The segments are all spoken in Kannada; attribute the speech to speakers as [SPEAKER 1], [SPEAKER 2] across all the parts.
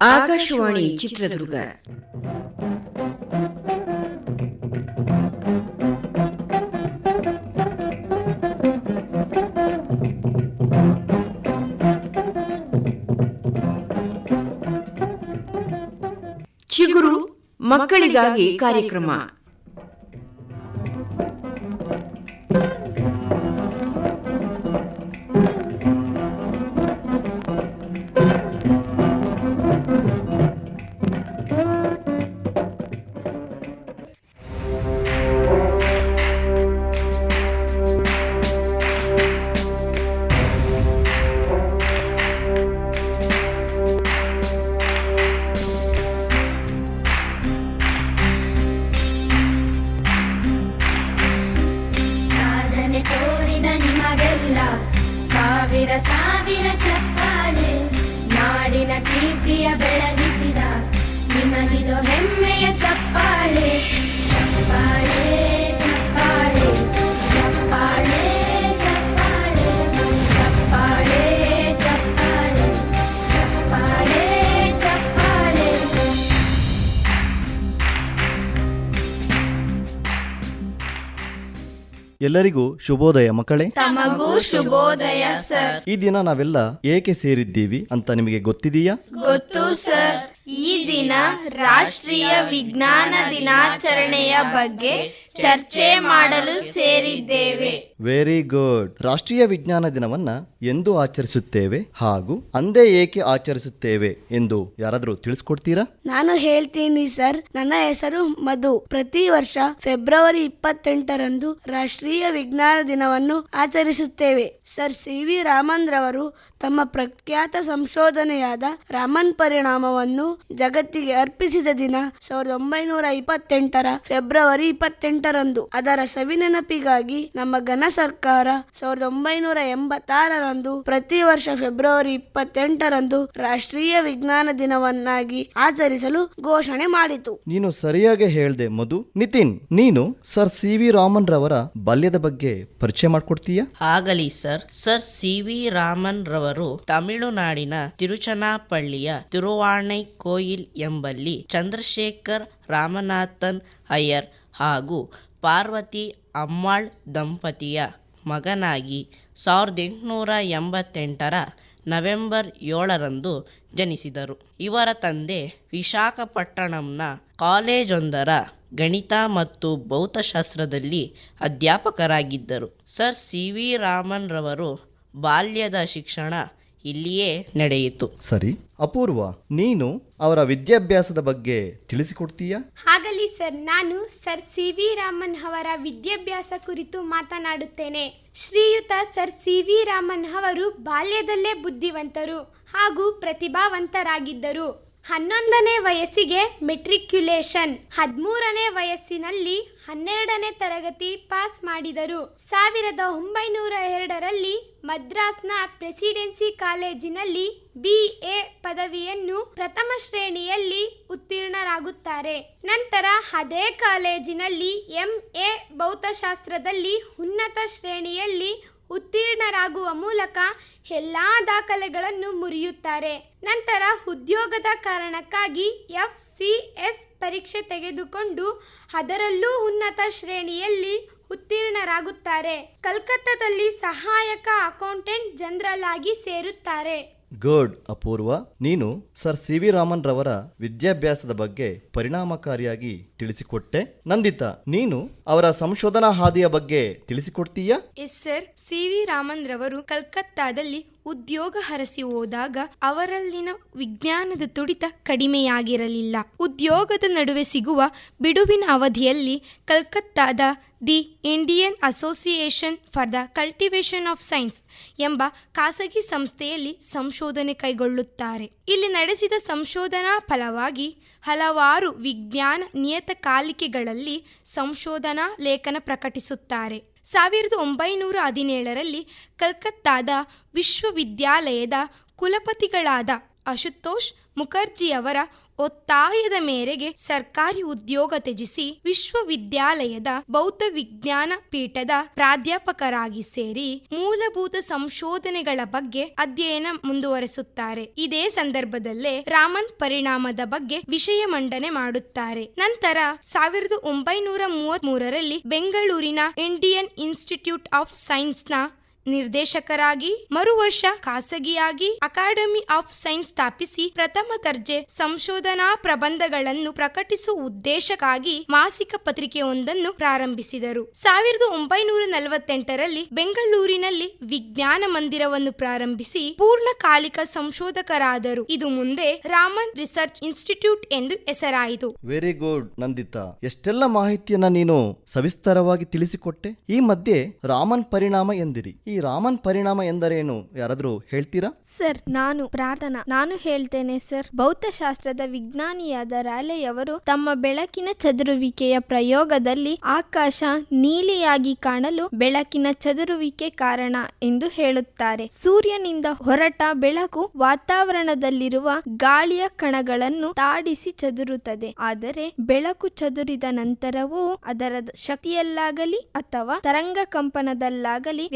[SPEAKER 1] ಆಕಾಶವಾಣಿ ಚಿತ್ರದುರ್ಗ. ಚಿಗುರು ಮಕ್ಕಳಿಗಾಗಿ ಕಾರ್ಯಕ್ರಮ.
[SPEAKER 2] ಎಲ್ಲರಿಗೂ ಶುಭೋದಯ ಮಕ್ಕಳೇ.
[SPEAKER 3] ತಮಗೂ ಶುಭೋದಯ ಸರ್.
[SPEAKER 2] ಈ ದಿನ ನಾವೆಲ್ಲ ಏಕೆ ಸೇರಿದ್ದೀವಿ ಅಂತ ನಿಮಗೆ ಗೊತ್ತಿದೆಯಾ?
[SPEAKER 3] ಗೊತ್ತು ಸರ್. ಈ ದಿನ ರಾಷ್ಟ್ರೀಯ ವಿಜ್ಞಾನ ದಿನಾಚರಣೆಯ ಬಗ್ಗೆ ಚರ್ಚೆ ಮಾಡಲು ಸೇರಿದ್ದೇವೆ.
[SPEAKER 2] ವೆರಿ ಗುಡ್ ರಾಷ್ಟ್ರೀಯ ವಿಜ್ಞಾನ ದಿನವನ್ನ ಎಂದು ಆಚರಿಸುತ್ತೇವೆ ಹಾಗೂ ಅಂದೇ ಏಕೆ ಆಚರಿಸುತ್ತೇವೆ ಎಂದು ಯಾರಾದರೂ ತಿಳಿಸ್ಕೊಡ್ತೀರಾ?
[SPEAKER 4] ನಾನು ಹೇಳ್ತೀನಿ ಸರ್ ನನ್ನ ಹೆಸರು ಮಧು. ಪ್ರತಿ ವರ್ಷ ಫೆಬ್ರವರಿ ಇಪ್ಪತ್ತೆಂಟರಂದು ರಾಷ್ಟ್ರೀಯ ವಿಜ್ಞಾನ ದಿನವನ್ನು ಆಚರಿಸುತ್ತೇವೆ. ಸರ್ ಸಿ ವಿ ರಾಮನ್ ರವರು ತಮ್ಮ ಪ್ರಖ್ಯಾತ ಸಂಶೋಧನೆಯಾದ ರಾಮನ್ ಪರಿಣಾಮವನ್ನು ಜಗತ್ತಿಗೆ ಅರ್ಪಿಸಿದ ದಿನ ಸಾವಿರದ ಒಂಬೈನೂರ ಇಪ್ಪತ್ತೆಂಟರ ಫೆಬ್ರವರಿ ಇಪ್ಪತ್ತೆಂಟರಂದು ಅದರ ಸವಿನೆನಪಿಗಾಗಿ ನಮ್ಮ ಘನ ಸರ್ಕಾರ ಸಾವಿರದ ಒಂಬೈನೂರ ಎಂಬತ್ತಾರರಂದು ಪ್ರತಿ ವರ್ಷ ಫೆಬ್ರವರಿ ಇಪ್ಪತ್ತೆಂಟರಂದು ರಾಷ್ಟ್ರೀಯ ವಿಜ್ಞಾನ ದಿನವನ್ನಾಗಿ ಆಚರಿಸಲು ಘೋಷಣೆ ಮಾಡಿತು.
[SPEAKER 2] ನೀನು ಸರಿಯಾಗಿ ಹೇಳ್ದೆ ಮಧು. ನಿತಿನ್ ನೀನು ಸರ್ ಸಿ ವಿ ರಾಮನ್ ರವರ ಬಾಲ್ಯದ ಬಗ್ಗೆ ಪರಿಚಯ ಮಾಡ್ಕೊಡ್ತೀಯಾ?
[SPEAKER 5] ಆಗಲಿ sir. Sir C V Raman ರವರು ತಮಿಳುನಾಡಿನ ತಿರುಚನಾಪಳ್ಳಿಯ ತಿರುವಾಣೈ ಕೋಯಿಲ್ ಎಂಬಲ್ಲಿ ಚಂದ್ರಶೇಖರ್ ರಾಮನಾಥನ್ ಅಯ್ಯರ್ ಹಾಗೂ ಪಾರ್ವತಿ ಅಮ್ಮಾಳ್ ದಂಪತಿಯ ಮಗನಾಗಿ ಸಾವಿರದ ಎಂಟುನೂರ ಎಂಬತ್ತೆಂಟರ ನವೆಂಬರ್ ಏಳರಂದು ಜನಿಸಿದರು. ಇವರ ತಂದೆ ವಿಶಾಖಪಟ್ಟಣಂನ ಕಾಲೇಜೊಂದರ ಗಣಿತ ಮತ್ತು ಭೌತಶಾಸ್ತ್ರದಲ್ಲಿ ಅಧ್ಯಾಪಕರಾಗಿದ್ದರು. ಸರ್ ಸಿ ವಿ ರಾಮನ್ರವರು ಬಾಲ್ಯದ ಶಿಕ್ಷಣ ಇಲ್ಲಿಯೇ ನಡೆಯಿತು.
[SPEAKER 2] ಸರಿ ಅಪೂರ್ವ ನೀನು ಅವರ ವಿದ್ಯಾಭ್ಯಾಸದ ಬಗ್ಗೆ ತಿಳಿಸಿಕೊಡ್ತೀಯಾ?
[SPEAKER 6] ಹಾಗಲಿ ಸರ್ ನಾನು ಸರ್ ಸಿ ವಿ ರಾಮನ್ ಅವರ ವಿದ್ಯಾಭ್ಯಾಸ ಕುರಿತು ಮಾತನಾಡುತ್ತೇನೆ. ಶ್ರೀಯುತ ಸರ್ ಸಿ ವಿ ರಾಮನ್ ಅವರು ಬಾಲ್ಯದಲ್ಲೇ ಬುದ್ಧಿವಂತರು ಹಾಗೂ ಪ್ರತಿಭಾವಂತರಾಗಿದ್ದರು. ಹನ್ನೊಂದನೇ ವಯಸ್ಸಿಗೆ ಮೆಟ್ರಿಕ್ಯುಲೇಷನ್. ಹದಿಮೂರನೇ ವಯಸ್ಸಿನಲ್ಲಿ ಹನ್ನೆರಡನೇ ತರಗತಿ ಪಾಸ್ ಮಾಡಿದರು. ಸಾವಿರದ ಒಂಬೈನೂರ ಎರಡರಲ್ಲಿ ಮದ್ರಾಸ್ನ ಪ್ರೆಸಿಡೆನ್ಸಿ ಕಾಲೇಜಿನಲ್ಲಿ ಬಿ ಎ ಪದವಿಯನ್ನು ಪ್ರಥಮ ಶ್ರೇಣಿಯಲ್ಲಿ ಉತ್ತೀರ್ಣರಾಗುತ್ತಾರೆ. ನಂತರ ಅದೇ ಕಾಲೇಜಿನಲ್ಲಿ ಎಂ ಎ ಭೌತಶಾಸ್ತ್ರದಲ್ಲಿ ಉನ್ನತ ಶ್ರೇಣಿಯಲ್ಲಿ ಉತ್ತೀರ್ಣರಾಗುವ ಮೂಲಕ ಎಲ್ಲ ದಾಖಲೆಗಳನ್ನು ಮುರಿಯುತ್ತಾರೆ. ನಂತರ ಉದ್ಯೋಗದ ಕಾರಣಕ್ಕಾಗಿ ಎಫ್ ಸಿ ಎಸ್ ಪರೀಕ್ಷೆ ತೆಗೆದುಕೊಂಡು ಅದರಲ್ಲೂ ಉನ್ನತ ಶ್ರೇಣಿಯಲ್ಲಿ ಉತ್ತೀರ್ಣರಾಗುತ್ತಾರೆ. ಕಲ್ಕತ್ತಾದಲ್ಲಿ ಸಹಾಯಕ ಅಕೌಂಟೆಂಟ್ ಜನರಲ್ ಆಗಿ ಸೇರುತ್ತಾರೆ.
[SPEAKER 2] ಗುಡ್ ಅಪೂರ್ವ. ನೀನು ಸರ್ ಸಿ ವಿ ರಾಮನ್ ರವರ ವಿದ್ಯಾಭ್ಯಾಸದ ಬಗ್ಗೆ ಪರಿಣಾಮಕಾರಿಯಾಗಿ ತಿಳಿಸಿಕೊಟ್ಟೆ. ನಂದಿತಾ, ನೀನು ಅವರ ಸಂಶೋಧನಾ ಹಾದಿಯ ಬಗ್ಗೆ ತಿಳಿಸಿಕೊಡ್ತೀಯ?
[SPEAKER 7] Yes sir, C V Raman ರವರು ಕಲ್ಕತ್ತಾದಲ್ಲಿ ಉದ್ಯೋಗ ಹರಸಿ ಹೋದಾಗ ಅವರಲ್ಲಿನ ವಿಜ್ಞಾನದ ತುಡಿತ ಕಡಿಮೆಯಾಗಿರಲಿಲ್ಲ. ಉದ್ಯೋಗದ ನಡುವೆ ಸಿಗುವ ಬಿಡುವಿನ ಅವಧಿಯಲ್ಲಿ ಕಲ್ಕತ್ತಾದ the Indian association for the cultivation of science ಎಂಬ ಖಾಸಗಿ ಸಂಸ್ಥೆಯಲ್ಲಿ ಸಂಶೋಧನೆ ಕೈಗೊಳ್ಳುತ್ತಾರೆ. ಇಲ್ಲಿ ನಡೆಸಿದ ಸಂಶೋಧನಾ ಫಲವಾಗಿ ಹಲವಾರು ವಿಜ್ಞಾನ ನಿಯತಕಾಲಿಕೆಗಳಲ್ಲಿ ಸಂಶೋಧನಾ ಲೇಖನ ಪ್ರಕಟಿಸುತ್ತಾರೆ. ಸಾವಿರದ ಒಂಬೈನೂರ ಹದಿನೇಳರಲ್ಲಿ ಕಲ್ಕತ್ತಾದ ವಿಶ್ವವಿದ್ಯಾಲಯದ ಕುಲಪತಿಗಳಾದ ಅಶುತೋಷ್ ಮುಖರ್ಜಿಯವರ ಒತ್ತಾಯದ ಮೇರೆಗೆ ಸರ್ಕಾರಿ ಉದ್ಯೋಗ ತ್ಯಜಿಸಿ ವಿಶ್ವವಿದ್ಯಾಲಯದ ಬೌದ್ಧ ವಿಜ್ಞಾನ ಪೀಠದ ಪ್ರಾಧ್ಯಾಪಕರಾಗಿ ಸೇರಿ ಮೂಲಭೂತ ಸಂಶೋಧನೆಗಳ ಬಗ್ಗೆ ಅಧ್ಯಯನ ಮುಂದುವರೆಸುತ್ತಾರೆ. ಇದೇ ಸಂದರ್ಭದಲ್ಲೇ ರಾಮನ್ ಪರಿಣಾಮದ ಬಗ್ಗೆ ವಿಷಯ ಮಂಡನೆ ಮಾಡುತ್ತಾರೆ. ನಂತರ ಸಾವಿರದ ಒಂಬೈನೂರ ಮೂವತ್ತ್ ಮೂರರಲ್ಲಿ ಬೆಂಗಳೂರಿನ ಇಂಡಿಯನ್ ಇನ್ಸ್ಟಿಟ್ಯೂಟ್ ಆಫ್ ಸೈನ್ಸ್ನ ನಿರ್ದೇಶಕರಾಗಿ ಮರು ವರ್ಷ ಖಾಸಗಿಯಾಗಿ ಅಕಾಡೆಮಿ ಆಫ್ ಸೈನ್ಸ್ ಸ್ಥಾಪಿಸಿ ಪ್ರಥಮ ದರ್ಜೆ ಸಂಶೋಧನಾ ಪ್ರಬಂಧಗಳನ್ನು ಪ್ರಕಟಿಸುವ ಉದ್ದೇಶಕ್ಕಾಗಿ ಮಾಸಿಕ ಪತ್ರಿಕೆಯೊಂದನ್ನು ಪ್ರಾರಂಭಿಸಿದರು. ಸಾವಿರದ ಒಂಬೈನೂರ ನಲವತ್ತೆಂಟರಲ್ಲಿ ಬೆಂಗಳೂರಿನಲ್ಲಿ ವಿಜ್ಞಾನ ಮಂದಿರವನ್ನು ಪ್ರಾರಂಭಿಸಿ ಪೂರ್ಣಕಾಲಿಕ ಸಂಶೋಧಕರಾದರು. ಇದು ಮುಂದೆ ರಾಮನ್ ರಿಸರ್ಚ್ ಇನ್ಸ್ಟಿಟ್ಯೂಟ್ ಎಂದು ಹೆಸರಾಯಿತು.
[SPEAKER 2] Very good, Nandita. ಎಷ್ಟೆಲ್ಲ ಮಾಹಿತಿಯನ್ನ ನೀನು ಸವಿಸ್ತಾರವಾಗಿ ತಿಳಿಸಿಕೊಟ್ಟೆ? ಈ ಮಧ್ಯೆ ರಾಮನ್ ಪರಿಣಾಮ ಎಂದಿರಿ. ರಾಮನ್ ಪರಿಣಾಮ ಎಂದರೇನು? ಯಾರಾದರೂ ಹೇಳ್ತೀರಾ?
[SPEAKER 3] ಸರ್, ನಾನು ಪ್ರಾರ್ಥನಾ, ನಾನು ಹೇಳ್ತೇನೆ ಸರ್. ಭೌತಶಾಸ್ತ್ರದ ವಿಜ್ಞಾನಿಯಾದ ರಾಲೆಯವರು ತಮ್ಮ ಬೆಳಕಿನ ಚದುರುವಿಕೆಯ ಪ್ರಯೋಗದಲ್ಲಿ ಆಕಾಶ ನೀಲಿಯಾಗಿ ಕಾಣಲು ಬೆಳಕಿನ ಚದುರುವಿಕೆ ಕಾರಣ ಎಂದು ಹೇಳುತ್ತಾರೆ. ಸೂರ್ಯನಿಂದ ಹೊರಟ ಬೆಳಕು ವಾತಾವರಣದಲ್ಲಿರುವ ಗಾಳಿಯ ಕಣಗಳನ್ನು ತಾಡಿಸಿ ಚದುರುತ್ತದೆ. ಆದರೆ ಬೆಳಕು ಚದುರಿದ ನಂತರವೂ ಅದರ ಶಕ್ತಿಯಲ್ಲಾಗಲಿ ಅಥವಾ ತರಂಗ ಕಂಪನದಲ್ಲಾಗಲಿ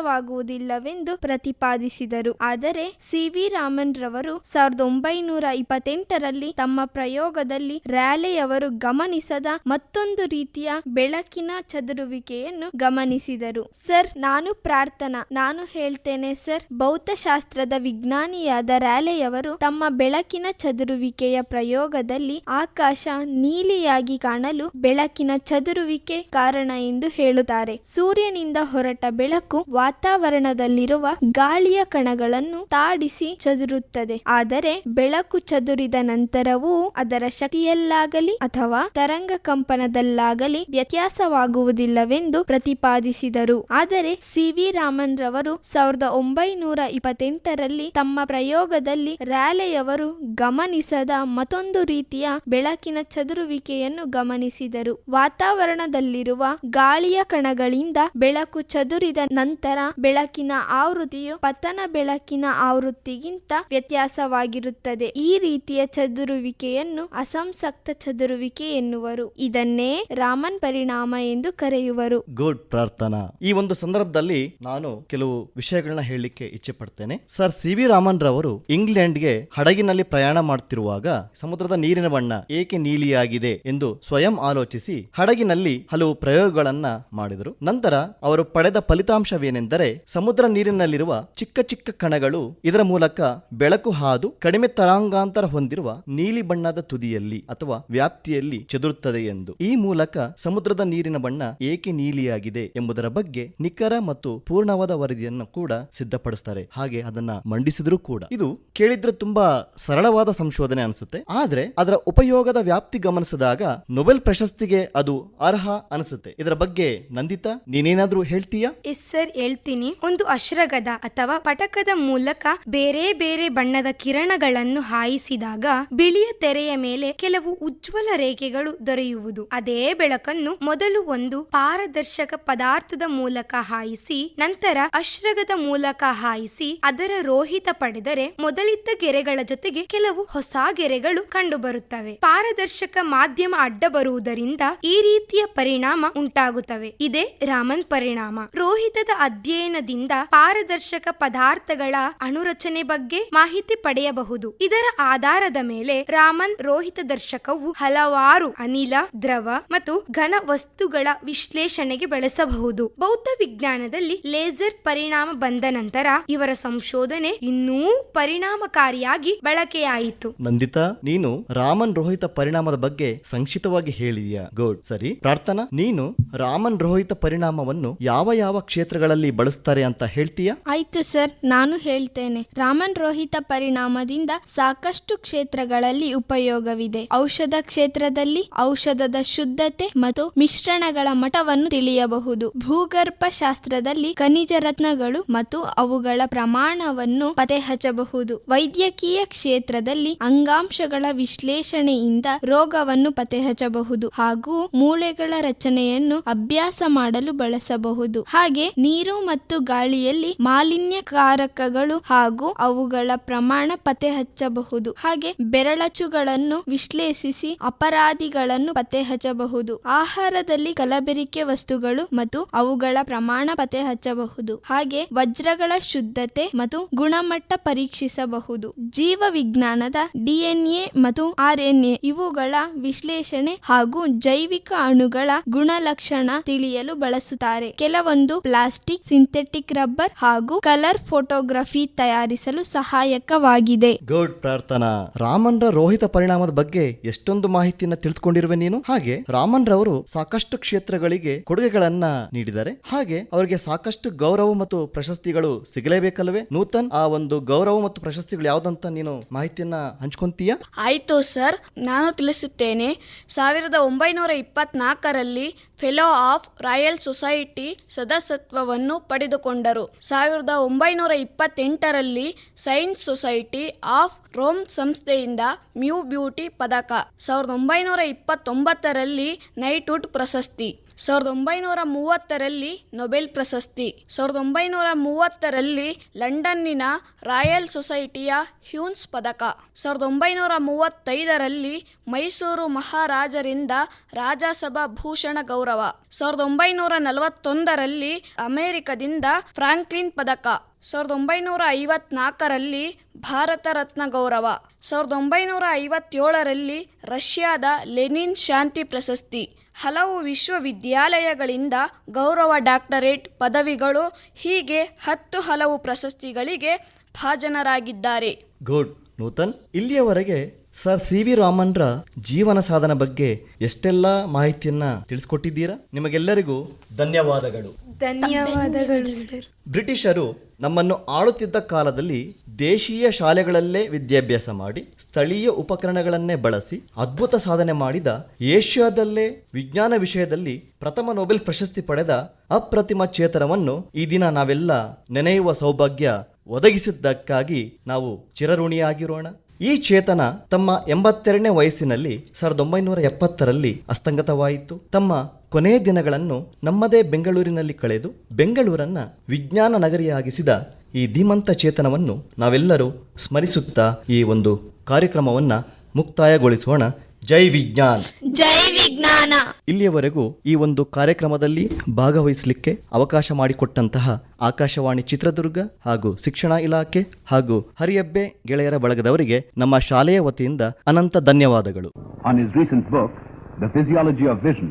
[SPEAKER 3] ವ್ಯತ್ಯಾಸವಾಗುವುದಿಲ್ಲವೆಂದು ಪ್ರತಿಪಾದಿಸಿದರು. ಆದರೆ ಸಿವಿ ರಾಮನ್ ರವರು ಸಾವಿರದ ಒಂಬೈನೂರ ಇಪ್ಪತ್ತೆಂಟರಲ್ಲಿ ತಮ್ಮ ಪ್ರಯೋಗದಲ್ಲಿ ರ್ಯಾಲೆಯವರು ಗಮನಿಸದ ಮತ್ತೊಂದು ರೀತಿಯ ಬೆಳಕಿನ ಚದುರುವಿಕೆಯನ್ನು ಗಮನಿಸಿದರು. ಸರ್, ನಾನು ಪ್ರಾರ್ಥನಾ, ನಾನು ಹೇಳ್ತೇನೆ ಸರ್. ಭೌತಶಾಸ್ತ್ರದ ವಿಜ್ಞಾನಿಯಾದ ರ್ಯಾಲೆಯವರು ತಮ್ಮ ಬೆಳಕಿನ ಚದುರುವಿಕೆಯ ಪ್ರಯೋಗದಲ್ಲಿ ಆಕಾಶ ನೀಲಿಯಾಗಿ ಕಾಣಲು ಬೆಳಕಿನ ಚದುರುವಿಕೆ ಕಾರಣ ಎಂದು ಹೇಳುತ್ತಾರೆ. ಸೂರ್ಯನಿಂದ ಹೊರಟ ಬೆಳಕು ವಾತಾವರಣದಲ್ಲಿರುವ ಗಾಳಿಯ ಕಣಗಳನ್ನು ತಾಡಿಸಿ ಚದುರುತ್ತದೆ. ಆದರೆ ಬೆಳಕು ಚದುರಿದ ನಂತರವೂ ಅದರ ಶಕ್ತಿಯಲ್ಲಾಗಲಿ ಅಥವಾ ತರಂಗ ಕಂಪನದಲ್ಲಾಗಲಿ ವ್ಯತ್ಯಾಸವಾಗುವುದಿಲ್ಲವೆಂದು ಪ್ರತಿಪಾದಿಸಿದರು. ಆದರೆ ಸಿ. ವಿ. ರಾಮನ್ ರವರು ಸಾವಿರದ ಒಂಬೈನೂರ ಇಪ್ಪತ್ತೆಂಟರಲ್ಲಿ ತಮ್ಮ ಪ್ರಯೋಗದಲ್ಲಿ ರ್ಯಾಲೆಯವರು ಗಮನಿಸದ ಮತ್ತೊಂದು ರೀತಿಯ ಬೆಳಕಿನ ಚದುರುವಿಕೆಯನ್ನು ಗಮನಿಸಿದರು. ವಾತಾವರಣದಲ್ಲಿರುವ ಗಾಳಿಯ ಕಣಗಳಿಂದ ಬೆಳಕು ಚದುರಿದ ನಂತರ ಬೆಳಕಿನ ಆವೃತ್ತಿಯು ಪತನ ಬೆಳಕಿನ ಆವೃತ್ತಿಗಿಂತ ವ್ಯತ್ಯಾಸವಾಗಿರುತ್ತದೆ. ಈ ರೀತಿಯ ಚದುರುವಿಕೆಯನ್ನು ಅಸಂಸಕ್ತ ಚದುರುವಿಕೆ ಎನ್ನುವರು. ಇದನ್ನೇ ರಾಮನ್ ಪರಿಣಾಮ ಎಂದು ಕರೆಯುವರು.
[SPEAKER 2] ಗುಡ್ ಪ್ರಾರ್ಥನಾ. ಈ ಒಂದು ಸಂದರ್ಭದಲ್ಲಿ ನಾನು ಕೆಲವು ವಿಷಯಗಳನ್ನ ಹೇಳಲಿಕ್ಕೆ ಇಚ್ಛೆ ಪಡ್ತೇನೆ ಸರ್ ಸಿ ವಿ ರಾಮನ್ ರವರು ಇಂಗ್ಲೆಂಡ್ಗೆ ಹಡಗಿನಲ್ಲಿ ಪ್ರಯಾಣ ಮಾಡುತ್ತಿರುವಾಗ ಸಮುದ್ರದ ನೀರಿನ ಬಣ್ಣ ಏಕೆ ನೀಲಿಯಾಗಿದೆ ಎಂದು ಸ್ವಯಂ ಆಲೋಚಿಸಿ ಹಡಗಿನಲ್ಲಿ ಹಲವು ಪ್ರಯೋಗಗಳನ್ನ ಮಾಡಿದರು. ನಂತರ ಅವರು ಪಡೆದ ಫಲಿತಾಂಶವೇನೆಂದರೆ ಸಮುದ್ರ ನೀರಿನಲ್ಲಿರುವ ಚಿಕ್ಕ ಚಿಕ್ಕ ಕಣಗಳು ಇದರ ಮೂಲಕ ಬೆಳಕು ಹಾದು ಕಡಿಮೆ ತರಾಂಗಾಂತರ ಹೊಂದಿರುವ ನೀಲಿ ಬಣ್ಣದ ತುದಿಯಲ್ಲಿ ಅಥವಾ ವ್ಯಾಪ್ತಿಯಲ್ಲಿ ಚದುರುತ್ತದೆ ಎಂದು. ಈ ಮೂಲಕ ಸಮುದ್ರದ ನೀರಿನ ಬಣ್ಣ ಏಕೆ ನೀಲಿಯಾಗಿದೆ ಎಂಬುದರ ಬಗ್ಗೆ ನಿಖರ ಮತ್ತು ಪೂರ್ಣವಾದ ವರದಿಯನ್ನು ಕೂಡ ಸಿದ್ಧಪಡಿಸ್ತಾರೆ. ಹಾಗೆ ಅದನ್ನ ಮಂಡಿಸಿದ್ರು ಕೂಡ. ಇದು ಕೇಳಿದ್ರೆ ತುಂಬಾ ಸರಳವಾದ ಸಂಶೋಧನೆ ಅನಿಸುತ್ತೆ. ಆದ್ರೆ ಅದರ ಉಪಯೋಗದ ವ್ಯಾಪ್ತಿ ಗಮನಿಸಿದಾಗ ನೊಬೆಲ್ ಪ್ರಶಸ್ತಿಗೆ ಅದು ಅರ್ಹ ಅನಿಸುತ್ತೆ. ಇದರ ಬಗ್ಗೆ ನಂದಿತಾ, ನೀನೇನಾದ್ರೂ ಹೇಳ್ತೀಯಾ?
[SPEAKER 7] ಎಸ್ ಸರ್ ಹೇಳ್ತೀನಿ. ಒಂದು ಅಶ್ರಗದ ಅಥವಾ ಪಟಕದ ಮೂಲಕ ಬೇರೆ ಬೇರೆ ಬಣ್ಣದ ಕಿರಣಗಳನ್ನು ಹಾಯಿಸಿದಾಗ ಬಿಳಿಯ ತೆರೆಯ ಮೇಲೆ ಕೆಲವು ಉಜ್ವಲ ರೇಖೆಗಳು ದೊರೆಯುವುದು. ಅದೇ ಬೆಳಕನ್ನು ಮೊದಲು ಒಂದು ಪಾರದರ್ಶಕ ಪದಾರ್ಥದ ಮೂಲಕ ಹಾಯಿಸಿ, ನಂತರ ಅಶ್ರಗದ ಮೂಲಕ ಹಾಯಿಸಿ, ಅದರ ರೋಹಿತ ಪಡೆದರೆ ಮೊದಲಿದ್ದ ಗೆರೆಗಳ ಜೊತೆಗೆ ಕೆಲವು ಹೊಸ ಗೆರೆಗಳು ಕಂಡುಬರುತ್ತವೆ. ಪಾರದರ್ಶಕ ಮಾಧ್ಯಮ ಅಡ್ಡ ಬರುವುದರಿಂದ ಈ ರೀತಿಯ ಪರಿಣಾಮ ಉಂಟಾಗುತ್ತವೆ. ಇದೇ ರಾಮನ್ ಪರಿಣಾಮ. ರೋಹಿತದ ಅಧ್ಯಯನದಿಂದ ಪಾರದರ್ಶಕ ಪದಾರ್ಥಗಳ ಅಣುರಚನೆ ಬಗ್ಗೆ ಮಾಹಿತಿ ಪಡೆಯಬಹುದು. ಇದರ ಆಧಾರದ ಮೇಲೆ ರಾಮನ್ ರೋಹಿತ ದರ್ಶಕವು ಹಲವಾರು ಅನಿಲ, ದ್ರವ ಮತ್ತು ಘನ ವಸ್ತುಗಳ ವಿಶ್ಲೇಷಣೆಗೆ ಬಳಸಬಹುದು. ಬೌದ್ಧ ವಿಜ್ಞಾನದಲ್ಲಿ ಲೇಸರ್ ಪರಿಣಾಮ ಬಂದ ನಂತರ ಇವರ ಸಂಶೋಧನೆ ಇನ್ನೂ ಪರಿಣಾಮಕಾರಿಯಾಗಿ ಬಳಕೆಯಾಯಿತು.
[SPEAKER 2] ನಂದಿತಾ, ನೀನು ರಾಮನ್ ರೋಹಿತ ಪರಿಣಾಮದ ಬಗ್ಗೆ ಸಂಕ್ಷಿಪ್ತವಾಗಿ ಹೇಳಿದೀಯಾ? ಗೋಡ್. ಸರಿ. ಪ್ರಾರ್ಥನಾ, ನೀನು ರಾಮನ್ ರೋಹಿತ ಪರಿಣಾಮವನ್ನು ಯಾವ ಯಾವ ಕ್ಷೇತ್ರಗಳಲ್ಲಿ ಬಳಸ್ತಾರೆ ಅಂತ ಹೇಳ್ತೀಯಾ?
[SPEAKER 3] ಆಯ್ತು ಸರ್, ನಾನು ಹೇಳ್ತೇನೆ. ರಾಮನ್ ರೋಹಿತ ಪರಿಣಾಮದಿಂದ ಸಾಕಷ್ಟು ಕ್ಷೇತ್ರಗಳಲ್ಲಿ ಉಪಯೋಗವಿದೆ. ಔಷಧ ಕ್ಷೇತ್ರದಲ್ಲಿ ಔಷಧದ ಶುದ್ಧತೆ ಮತ್ತು ಮಿಶ್ರಣಗಳ ಮಟ್ಟವನ್ನು ತಿಳಿಯಬಹುದು. ಭೂಗರ್ಭ ಶಾಸ್ತ್ರದಲ್ಲಿ ಖನಿಜ ರತ್ನಗಳು ಮತ್ತು ಅವುಗಳ ಪ್ರಮಾಣವನ್ನು ಪತ್ತೆ ಹಚ್ಚಬಹುದು ವೈದ್ಯಕೀಯ ಕ್ಷೇತ್ರದಲ್ಲಿ ಅಂಗಾಂಶಗಳ ವಿಶ್ಲೇಷಣೆಯಿಂದ ರೋಗವನ್ನು ಪತ್ತೆ ಹಚ್ಚಬಹುದು ಹಾಗೂ ಮೂಳೆಗಳ ರಚನೆಯನ್ನು ಅಭ್ಯಾಸ ಮಾಡಲು ಬಳಸಬಹುದು. ಹಾಗೆ ನೀರು ಮತ್ತು ಗಾಳಿಯಲ್ಲಿ ಮಾಲಿನ್ಯಕಾರಕಗಳು ಹಾಗೂ ಅವುಗಳ ಪ್ರಮಾಣ ಪತ್ತೆ ಹಚ್ಚಬಹುದು ಹಾಗೆ ಬೆರಳಚುಗಳನ್ನು ವಿಶ್ಲೇಷಿಸಿ ಅಪರಾಧಿಗಳನ್ನು ಪತ್ತೆ ಹಚ್ಚಬಹುದು ಆಹಾರದಲ್ಲಿ ಕಲಬೆರಿಕೆ ವಸ್ತುಗಳು ಮತ್ತು ಅವುಗಳ ಪ್ರಮಾಣ ಪತ್ತೆ ಹಚ್ಚಬಹುದು ಹಾಗೆ ವಜ್ರಗಳ ಶುದ್ಧತೆ ಮತ್ತು ಗುಣಮಟ್ಟ ಪರೀಕ್ಷಿಸಬಹುದು. ಜೀವ ವಿಜ್ಞಾನದ ಡಿಎನ್ಎ ಮತ್ತು ಆರ್ಎನ್ಎ ಇವುಗಳ ವಿಶ್ಲೇಷಣೆ ಹಾಗೂ ಜೈವಿಕ ಅಣುಗಳ ಗುಣಲಕ್ಷಣ ತಿಳಿಯಲು ಬಳಸುತ್ತಾರೆ. ಕೆಲವೊಂದು ಪ್ಲಾಸ್ಟಿಕ್ ಸಿಂಥೆಟಿಕ್ ರಬ್ಬರ್ ಹಾಗೂ ಕಲರ್ ಫೋಟೋಗ್ರಫಿ ತಯಾರಿಸಲು ಸಹಾಯಕವಾಗಿದೆ.
[SPEAKER 2] ಗುಡ್ ಪ್ರಾರ್ಥನಾ. ರಾಮನ್ರ ರೋಹಿತ ಪರಿಣಾಮದ ಬಗ್ಗೆ ಎಷ್ಟೊಂದು ಮಾಹಿತಿಯನ್ನ ತಿಳಿದುಕೊಂಡಿರುವೆ ನೀನು? ಹಾಗೆ ರಾಮನ್ ರವರು ಸಾಕಷ್ಟು ಕ್ಷೇತ್ರಗಳಿಗೆ ಕೊಡುಗೆಗಳನ್ನ ನೀಡಿದ್ದಾರೆ ಹಾಗೆ ಅವರಿಗೆ ಸಾಕಷ್ಟು ಗೌರವ ಮತ್ತು ಪ್ರಶಸ್ತಿಗಳು ಸಿಗಲೇಬೇಕಲ್ವೇ ನೂತನ್ ಆ ಒಂದು ಗೌರವ ಮತ್ತು ಪ್ರಶಸ್ತಿಗಳು ಯಾವ್ದಂತ ನೀನು ಮಾಹಿತಿಯನ್ನ ಹಂಚ್ಕೊಂತೀಯ?
[SPEAKER 4] ಆಯಿತು ಸರ್ ನಾನು ತಿಳಿಸುತ್ತೇನೆ. ಸಾವಿರದ ಒಂಬೈನೂರ ಇಪ್ಪತ್ನಾಲ್ಕರಲ್ಲಿ ಫೆಲೋ ಆಫ್ ರಾಯಲ್ ಸೊಸೈಟಿ ಸದಸ್ಯತ್ವವನ್ನು ಪಡೆದುಕೊಂಡರು. ಸಾವಿರದ ಒಂಬೈನೂರ ಇಪ್ಪತ್ತೆಂಟರಲ್ಲಿ ಸೈನ್ಸ್ ಸೊಸೈಟಿ ಆಫ್ ರೋಮ್ ಸಂಸ್ಥೆಯಿಂದ ಮ್ಯೂ ಬ್ಯೂಟಿ ಪದಕ. ಸಾವಿರದ ಒಂಬೈನೂರ ಇಪ್ಪತ್ತೊಂಬತ್ತರಲ್ಲಿ ನೈಟ್ಹುಡ್ ಪ್ರಶಸ್ತಿ. ಸಾವಿರದ ಒಂಬೈನೂರ ಮೂವತ್ತರಲ್ಲಿ ನೊಬೆಲ್ ಪ್ರಶಸ್ತಿ. ಸಾವಿರದ ಒಂಬೈನೂರ ಮೂವತ್ತರಲ್ಲಿ ಲಂಡನ್ನಿನ ರಾಯಲ್ ಸೊಸೈಟಿಯ ಹ್ಯೂನ್ಸ್ ಪದಕ. ಸಾವಿರದ ಒಂಬೈನೂರ ಮೂವತ್ತೈದರಲ್ಲಿ ಮೈಸೂರು ಮಹಾರಾಜರಿಂದ ರಾಜಸಭಾ ಭೂಷಣ ಗೌರವ. ಸಾವಿರದ ಒಂಬೈನೂರ ನಲವತ್ತೊಂದರಲ್ಲಿ ಅಮೆರಿಕದಿಂದ ಫ್ರಾಂಕ್ಲಿನ್ ಪದಕ. ಸಾವಿರದ ಒಂಬೈನೂರ ಐವತ್ನಾಲ್ಕರಲ್ಲಿ ಭಾರತ ರತ್ನ ಗೌರವ, ಸಾವಿರದ ಒಂಬೈನೂರ ಐವತ್ತೇಳರಲ್ಲಿ ರಷ್ಯಾದ ಲೆನಿನ್ ಶಾಂತಿ ಪ್ರಶಸ್ತಿ. ಹಲವು ವಿಶ್ವವಿದ್ಯಾಲಯಗಳಿಂದ ಗೌರವ ಡಾಕ್ಟರೇಟ್ ಪದವಿಗಳು, ಹೀಗೆ ಹತ್ತು ಹಲವು ಪ್ರಶಸ್ತಿಗಳಿಗೆ ಭಾಜನರಾಗಿದ್ದಾರೆ.
[SPEAKER 2] ಗುಡ್, ನೂತನ್, ಇಲ್ಲಿಯವರೆಗೆ ಸರ್ ಸಿ ವಿ ರಾಮನ್ರ ಜೀವನ ಸಾಧನ ಬಗ್ಗೆ ಎಷ್ಟೆಲ್ಲ ಮಾಹಿತಿಯನ್ನ ತಿಳಿಸ್ಕೊಟ್ಟಿದ್ದೀರಾ? ನಿಮಗೆಲ್ಲರಿಗೂ ಧನ್ಯವಾದಗಳು.
[SPEAKER 7] ಧನ್ಯವಾದಗಳು ಸರ್.
[SPEAKER 2] ಬ್ರಿಟಿಷರು ನಮ್ಮನ್ನು ಆಳುತ್ತಿದ್ದ ಕಾಲದಲ್ಲಿ ದೇಶೀಯ ಶಾಲೆಗಳಲ್ಲೇ ವಿದ್ಯಾಭ್ಯಾಸ ಮಾಡಿ ಸ್ಥಳೀಯ ಉಪಕರಣಗಳನ್ನೇ ಬಳಸಿ ಅದ್ಭುತ ಸಾಧನೆ ಮಾಡಿದ ಏಷ್ಯಾದಲ್ಲೇ ವಿಜ್ಞಾನ ವಿಷಯದಲ್ಲಿ ಪ್ರಥಮ ನೊಬೆಲ್ ಪ್ರಶಸ್ತಿ ಪಡೆದ ಅಪ್ರತಿಮ ಚೇತನವನ್ನು ಈ ದಿನ ನಾವೆಲ್ಲ ನೆನೆಯುವ ಸೌಭಾಗ್ಯ ಒದಗಿಸಿದ್ದಕ್ಕಾಗಿ ನಾವು ಚಿರಋಣಿಯಾಗಿರೋಣ. ಈ ಚೇತನ ತಮ್ಮ ಎಂಬತ್ತೆರಡನೇ ವಯಸ್ಸಿನಲ್ಲಿ ಸಾವಿರದ ಒಂಬೈನೂರ ಎಪ್ಪತ್ತರಲ್ಲಿ ಅಸ್ತಂಗತವಾಯಿತು. ತಮ್ಮ ಕೊನೆಯ ದಿನಗಳನ್ನು ನಮ್ಮದೇ ಬೆಂಗಳೂರಿನಲ್ಲಿ ಕಳೆದು ಬೆಂಗಳೂರನ್ನ ವಿಜ್ಞಾನ ನಗರಿಯಾಗಿಸಿದ ಈ ಧೀಮಂತ ಚೇತನವನ್ನು ನಾವೆಲ್ಲರೂ ಸ್ಮರಿಸುತ್ತಾ ಈ ಒಂದು ಕಾರ್ಯಕ್ರಮವನ್ನು ಮುಕ್ತಾಯಗೊಳಿಸೋಣ. ಜೈ ವಿಜ್ಞಾನ್.
[SPEAKER 3] ಜೈ ವಿಜ್ಞಾನ.
[SPEAKER 2] ಇಲ್ಲಿಯವರೆಗೂ ಈ ಒಂದು ಕಾರ್ಯಕ್ರಮದಲ್ಲಿ ಭಾಗವಹಿಸಲಿಕ್ಕೆ ಅವಕಾಶ ಮಾಡಿಕೊಟ್ಟಂತಹ ಆಕಾಶವಾಣಿ ಚಿತ್ರದುರ್ಗ ಹಾಗೂ ಶಿಕ್ಷಣ ಇಲಾಖೆ ಹಾಗೂ ಹರಿಯಬ್ಬೆ ಗೆಳೆಯರ ಬಳಗದವರಿಗೆ ನಮ್ಮ ಶಾಲೆಯ ವತಿಯಿಂದ ಅನಂತ ಧನ್ಯವಾದಗಳು.
[SPEAKER 8] On his recent book The Physiology of Vision,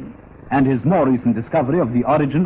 [SPEAKER 8] and his more recent discovery of the origin